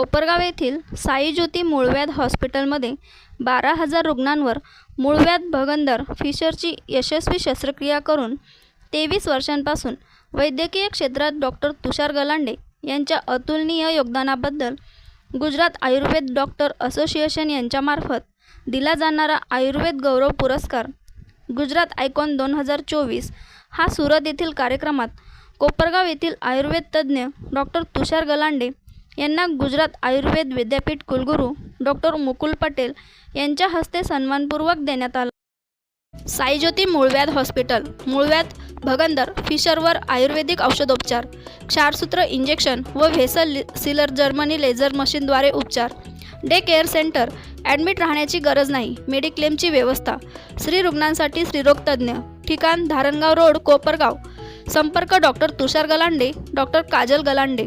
कोपरगाव येथील साई ज्योती मूळव्याध हॉस्पिटलमध्ये बारा हजार रुग्णांवर मूळव्याध भगंदर फिशरची यशस्वी शस्त्रक्रिया करून तेवीस वर्षांपासून वैद्यकीय क्षेत्रात डॉक्टर तुषार गलांडे यांच्या अतुलनीय योगदानाबद्दल गुजरात आयुर्वेद डॉक्टर असोसिएशन यांच्यामार्फत दिला जाणारा आयुर्वेद गौरव पुरस्कार गुजरात आयकॉन दोन हजार चोवीस हा सुरत येथील कार्यक्रमात कोपरगाव येथील आयुर्वेद तज्ज्ञ डॉक्टर तुषार गलांडे यांना गुजरात आयुर्वेद विद्यापीठ कुलगुरू डॉक्टर मुकुल पटेल यांच्या हस्ते सन्मानपूर्वक देण्यात आला. साईज्योती मूळव्याध हॉस्पिटल मूळव्याध भगंदर फिशरवर आयुर्वेदिक औषधोपचार क्षारसूत्र इंजेक्शन व व्हेसल लि सिलर जर्मनी लेझर मशीनद्वारे उपचार. डे केअर सेंटर ॲडमिट राहण्याची गरज नाही मेडिक्लेमची व्यवस्था. स्त्री रुग्णांसाठी स्त्रीरोगतज्ञ ठिकाण धारणगाव रोड कोपरगाव. संपर्क डॉक्टर तुषार गलांडे डॉक्टर काजल गलांडे.